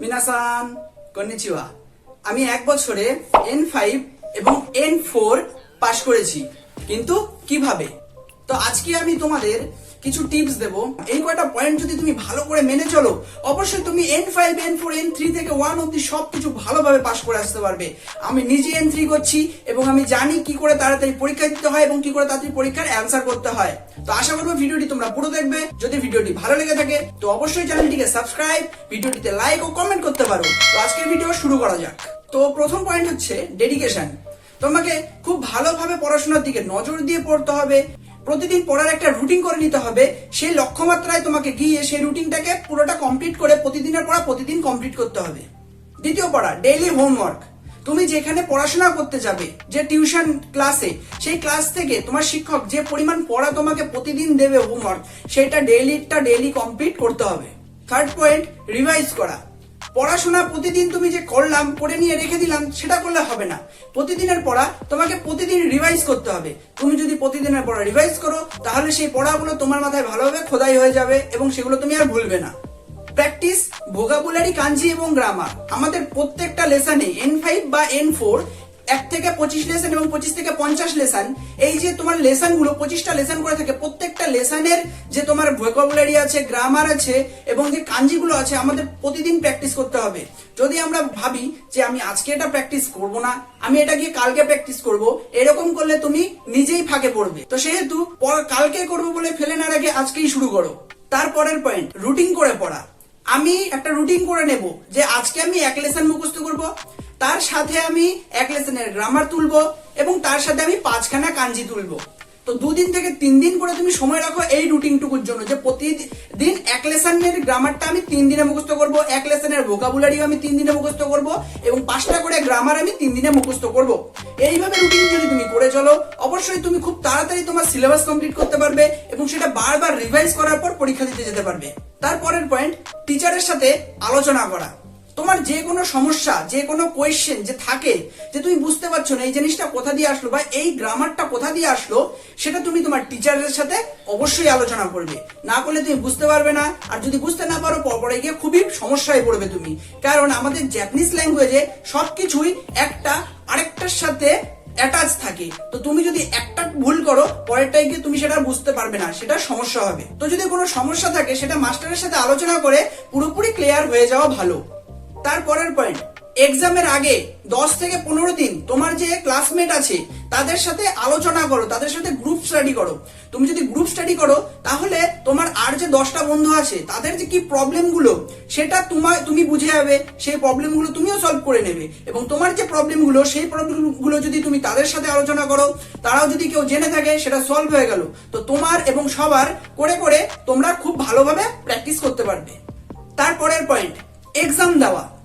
মিনাসান konnichiwa আমি এক বছরে এন ফাইভ এবং এন ফোর পাশ করেছি, কিন্তু কীভাবে? তো আজকে আমি তোমাদের কিছু টিপস দেব। এই কয়টা পয়েন্ট যদি তুমি ভালো করে মেনে চলো, অবশ্যই তুমি N five N four N three থেকে ওয়ান অব্দি সবকিছু ভালোভাবে পাশ করে আসতে পারবে। আমি নিজে এন থ্রি করছি এবং আমি জানি কি করে তাড়াতাড়ি পরীক্ষা দিতে হয় এবং কি করে তাড়াতাড়ি পরীক্ষার অ্যান্সার করতে হয়। তো আশা করব ভিডিওটি তোমরা পুরো দেখবে। যদি ভিডিওটি ভালো লেগে থাকে, তো অবশ্যই চ্যানেলটিকে সাবস্ক্রাইব ভিডিওটিতে লাইক ও কমেন্ট করতে পারো। তো আজকের ভিডিও শুরু করা যাক। তো প্রথম পয়েন্ট হচ্ছে ডেডিকেশন তোমাকে খুব ভালোভাবে পড়াশোনার দিকে নজর দিয়ে পড়তে হবে। প্রতিদিন পড়ার একটা রুটিন করে নিতে হবে। সেই লক্ষ্যমাত্রায় তোমাকে গিয়ে সেই রুটিনটাকে পুরোটা কমপ্লিট করে প্রতিদিনের পড়া প্রতিদিন কমপ্লিট করতে হবে। দ্বিতীয় পড়া ডেইলি হোমওয়ার্ক তুমি যেখানে পড়াশোনা করতে যাবে, যে টিউশন ক্লাসে সেই ক্লাস থেকে তোমার শিক্ষক যে পরিমাণ পড়া তোমাকে প্রতিদিন দেবে হোমওয়ার্ক সেটা ডেইলিটা ডেইলি কমপ্লিট করতে হবে। থার্ড পয়েন্ট রিভাইজ করা। পড়াশোনা প্রতিদিন তুমি যে করলাম, করে নিয়ে রেখে দিলাম, সেটা করলে হবে না। প্রতিদিনের পড়া তোমাকে প্রতিদিন রিভাইজ করতে হবে। তুমি যদি প্রতিদিনের পড়া রিভাইজ করো, তাহলে সেই পড়াগুলো তোমার মাথায় ভালোভাবে খোদাই হয়ে যাবে, এবং সেগুলো তুমি আর ভুলবে না। প্র্যাকটিস ভোকাবুলারি কাঞ্জি এবং গ্রামার আমাদের প্রত্যেকটা লেসনে এন ফাইভ বা এন ফোর এক থেকে পঁচিশ লেসন এবং পঁচিশ থেকে পঞ্চাশ লেসন এই যে তোমার লেসনগুলো, পঁচিশটা লেসন করে থাকে, প্রত্যেকটা লেসনের যে তোমার ভোকাবুলারি আছে গ্রামার আছে, এবং যে কাঞ্জিগুলো আছে, আমাদের প্রতিদিন প্র্যাকটিস করতে হবে। যদি আমরা ভাবি যে আমি আজকে এটা প্র্যাকটিস করব না, আমি এটা গিয়ে কালকে প্র্যাকটিস করব, এরকম করলে তুমি নিজেই ফাঁকে পড়বে। তো সেহেতু কালকে করব বলে ফেলে না রেখে আজকেই শুরু করো। তারপরের পয়েন্ট রুটিন করে পড়া। আমি একটা রুটিন করে নেব যে আজকে আমি এক লেসন মুখস্থ করব, তার সাথে আমি এক লেসনের গ্রামার তুলব এবং তার সাথে আমি পাঁচখানা কাঞ্জি তুলবো। তো দুদিন থেকে তিন দিন করে তুমি সময় রাখো এই রুটিনটুকুর জন্য যে প্রতিদিন এক লেসনের গ্রামারটা আমি তিন দিনে মুখস্থ করব, এক লেসনের ভোকাবুলারিও আমি তিন দিনে মুখস্থ করব এবং পাঁচটা করে গ্রামার আমি তিন দিনে মুখস্থ করব। এইভাবে রুটিন যদি তুমি করে চলো, অবশ্যই তুমি খুব তাড়াতাড়ি তোমার সিলেবাস কমপ্লিট করতে পারবে এবং সেটা বারবার রিভাইজ করার পর পরীক্ষা দিতে যেতে পারবে। তারপরের পয়েন্ট টিচারের সাথে আলোচনা করা। তোমার যে কোনো সমস্যা, যে কোনো কোয়েশ্চেন যে থাকে, যে তুমি বুঝতে পারছ না, এই জিনিসটা কোথা দিয়ে আসলো বা এই গ্রামারটা কোথা দিয়ে আসলো সেটা তুমি তোমার টিচারের সাথে অবশ্যই আলোচনা করবে। না করলে তুমি বুঝতে পারবে না, আর যদি বুঝতে না পারো পরে গিয়ে খুবই সমস্যায় পড়বে তুমি। কারণ আমাদের জ্যাপানিজ ল্যাঙ্গুয়েজে সবকিছুই একটা, আরেকটার সাথে অ্যাটাচ থাকে। তো তুমি যদি একটা ভুল করো পরেরটাই গিয়ে তুমি সেটা বুঝতে পারবে না, সেটা সমস্যা হবে। তো যদি কোনো সমস্যা থাকে, সেটা মাস্টারের সাথে আলোচনা করে পুরোপুরি ক্লিয়ার হয়ে যাওয়া ভালো। তারপরের পয়েন্ট এক্সামের আগে দশ থেকে পনেরো দিন তোমার যে ক্লাসমেট আছে, তাদের সাথে আলোচনা করো, তাদের সাথে গ্রুপ স্টাডি করো। তুমি যদি গ্রুপ স্টাডি করো, তাহলে তোমার আর যে দশটা বন্ধু আছে, তাদের যে কি প্রবলেমগুলো সেটা তোমার তুমি বুঝে যাবে, সেই প্রবলেমগুলো তুমিও সলভ করে নেবে। এবং তোমার যে প্রবলেমগুলো সেই প্রবলেমগুলো যদি তুমি তাদের সাথে আলোচনা করো, তারাও যদি কেউ জেনে থাকে, সেটা সলভ হয়ে গেল। তো তোমার এবং সবার করে করে তোমরা খুব ভালোভাবে প্র্যাকটিস করতে পারবে। তারপরের পয়েন্ট এক্সাম দেওয়া।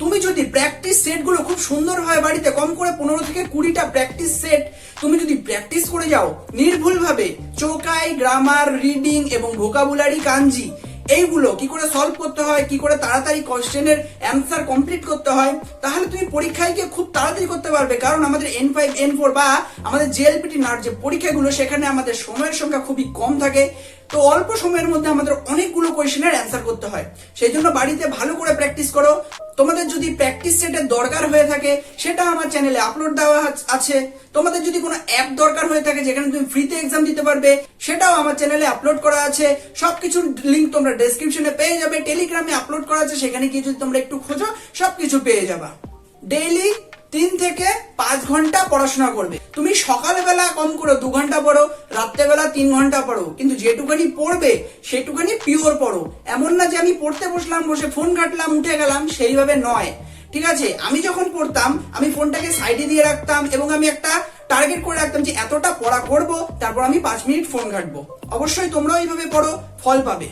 তুমি যদি প্র্যাকটিস সেটগুলো খুব সুন্দর হয় বাড়িতে, কম করে পনেরো থেকে কুড়িটা প্র্যাকটিস সেট তুমি যদি প্র্যাকটিস করে যাও, নির্ভুলভাবে চোকাই গ্রামার রিডিং এবং ভোকাবুলারি কাঞ্জি এইগুলো কি করে সলভ করতে হয়, কি করে তাড়াতাড়ি কোশ্চেনের অ্যান্সার কমপ্লিট করতে হয়, তাহলে তুমি পরীক্ষায় গিয়ে খুব তাড়াতাড়ি করতে পারবে। কারণ আমাদের এন ফাইভ এন ফোর বা আমাদের জেএলপিটি নার যে পরীক্ষাগুলো, সেখানে আমাদের সময়ের সংখ্যা খুবই কম থাকে। তো অল্প সময়ের মধ্যে আমাদের অনেকগুলো কোয়েশনের অ্যান্সার করতে হয়। সেই জন্য বাড়িতে ভালো করে প্র্যাকটিস করো। তোমাদের যদি প্র্যাকটিস সেটের দরকার হয়ে থাকে, সেটা আমার চ্যানেলে আপলোড দেওয়া আছে তোমাদের যদি কোনো অ্যাপ দরকার হয়ে থাকে, যেখানে তুমি ফ্রিতে এক্সাম দিতে পারবে, সেটাও আমার চ্যানেলে আপলোড করা আছে। সবকিছুর লিঙ্ক তোমরা ডেসক্রিপশনে পেয়ে যাবে। টেলিগ্রামে আপলোড করা আছে। সেখানে গিয়ে যদি তোমরা একটু খোঁজো, সবকিছু পেয়ে যাবা। ডেইলি তিন থেকে পাঁচ ঘণ্টা পড়াশোনা করবে। তুমি সকালবেলা কম করো দু ঘণ্টা পড়ো, রাত্রেবেলা তিন ঘণ্টা পড়ো। কিন্তু যেটুখানি পড়বে, সেটুখানি পিওর পড়ো। এমন না যে আমি পড়তে বসলাম, বসে ফোন ঘাটলাম, উঠে গেলাম, সেইভাবে নয়। ঠিক আছে? আমি যখন পড়তাম, আমি ফোনটাকে সাইডে দিয়ে রাখতাম এবং আমি একটা টার্গেট করে রাখতাম যে এতটা পড়া করব, তারপর আমি পাঁচ মিনিট ফোন ঘাটবো। অবশ্যই তোমরাও এইভাবে পড়ো, ফল পাবে।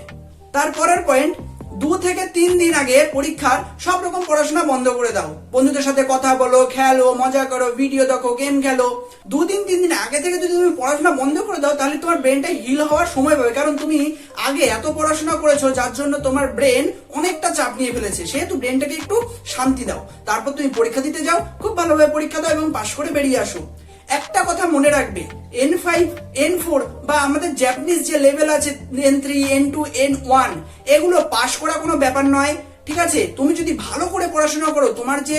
তারপরের পয়েন্ট দু থেকে তিন দিন আগে পরীক্ষার সব রকম পড়াশোনা বন্ধ করে দাও। বন্ধুদের সাথে কথা বলো, খেলো, মজা করো ভিডিও দেখো গেম খেলো। দুদিন তিন দিন আগে থেকে যদি তুমি পড়াশোনা বন্ধ করে দাও, তাহলে তোমার ব্রেনটা হিল হওয়ার সময় পাবে। কারণ তুমি আগে এত পড়াশোনা করেছ, যার জন্য তোমার ব্রেন অনেকটা চাপ নিয়ে ফেলেছে। সেহেতু ব্রেনটাকে একটু শান্তি দাও। তারপর তুমি পরীক্ষা দিতে যাও, খুব ভালোভাবে পরীক্ষা দাও এবং পাশ করে বেরিয়ে আসো। একটা কথা মনে রাখবে এন ফাইভ এন ফোর বা আমাদের জাপানিজ যে লেভেল আছে N three N two N one এগুলো পাশ করা কোনো ব্যাপার নয়, ঠিক আছে? তুমি যদি ভালো করে পড়াশোনা করো, তোমার যে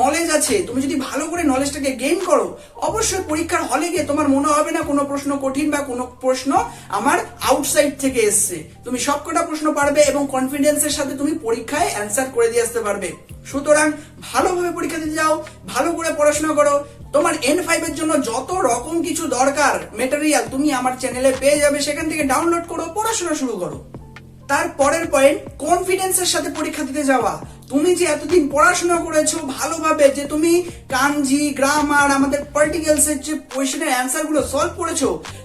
নলেজ আছে, তুমি যদি ভালো করে নলেজটাকে গেইন করো, অবশ্যই পরীক্ষার হলে গিয়ে তোমার মনে হবে না কোনো প্রশ্ন কঠিন বা কোনো প্রশ্ন আমার আউটসাইড থেকে এসছে। তুমি সবকটা প্রশ্ন পারবে এবং কনফিডেন্সের সাথে তুমি পরীক্ষায় অ্যান্সার করে দিয়ে আসতে পারবে। সুতরাং ভালোভাবে পরীক্ষা দিতে যাও, ভালো করে পড়াশোনা করো। তোমার এন ফাইভ এর জন্য যত রকম কিছু দরকার মেটেরিয়াল তুমি আমার চ্যানেলে পেয়ে যাবে, সেখান থেকে ডাউনলোড করো, পড়াশোনা শুরু করো। তার পরের পয়েন্ট কনফিডেন্সের সাথে পরীক্ষা দিতে যাওয়া। তুমি যে এতদিন পড়াশোনা করেছ ভালোভাবে, যে তুমি কাঞ্জি গ্রামার আমাদের পার্টিকেলস এর যে কোয়েশ্চেনের অ্যান্সারগুলো সলভ করেছ,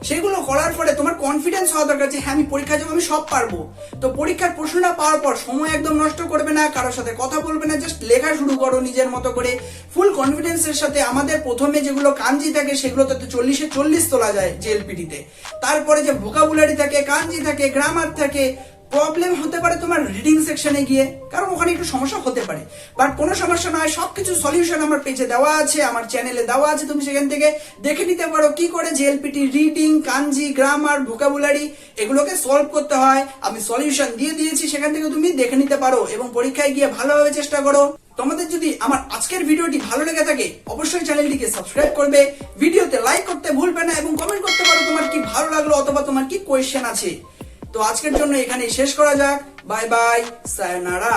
সেগুলো করার পরে তোমার কনফিডেন্স হওয়া দরকার যে হ্যাঁ আমি পরীক্ষা যাব আমি সব পারব। তো পরীক্ষার প্রশ্নটা পাওয়ার পর সময় একদম নষ্ট করবে না, কারোর সাথে কথা বলবে না জাস্ট লেখা শুরু করো নিজের মতো করে। ফুল কনফিডেন্সের সাথে আমাদের প্রথমে যেগুলো কাঞ্জি থাকে সেগুলো তো চল্লিশে চল্লিশ তোলা যায় জেএলপিটিতে তারপরে যে ভোকাবুলারি থাকে কাঞ্জি থাকে গ্রামার থাকে প্রবলেম হতে পারে তোমার রিডিং সেকশনে গিয়ে, কারণ ওখানে একটু সমস্যা হতে পারে। বাট কোনো সমস্যা নয়, সবকিছু সলিউশন আমার পেজে দেওয়া আছে, আমার চ্যানেলে দেওয়া আছে, তুমি সেখান থেকে দেখে নিতে পারো কি করে JLPT reading kanji grammar vocabulary এগুলোকে সলভ করতে হয়। আমি সলিউশন দিয়ে দিয়েছি, সেখান থেকে তুমি দেখে নিতে পারো এবং পরীক্ষায় গিয়ে ভালোভাবে চেষ্টা করো। তোমাদের যদি আমার আজকের ভিডিওটি ভালো লেগে থাকে, অবশ্যই চ্যানেলটিকে সাবস্ক্রাইব করবে। ভিডিওতে লাইক করতে ভুলবে না এবং কমেন্ট করতে পারো তোমার কি ভালো লাগল অথবা তোমার কি কোয়েশ্চেন আছে। তো আজকের জন্য এখানেই শেষ করা যাক। Bye bye sayonara.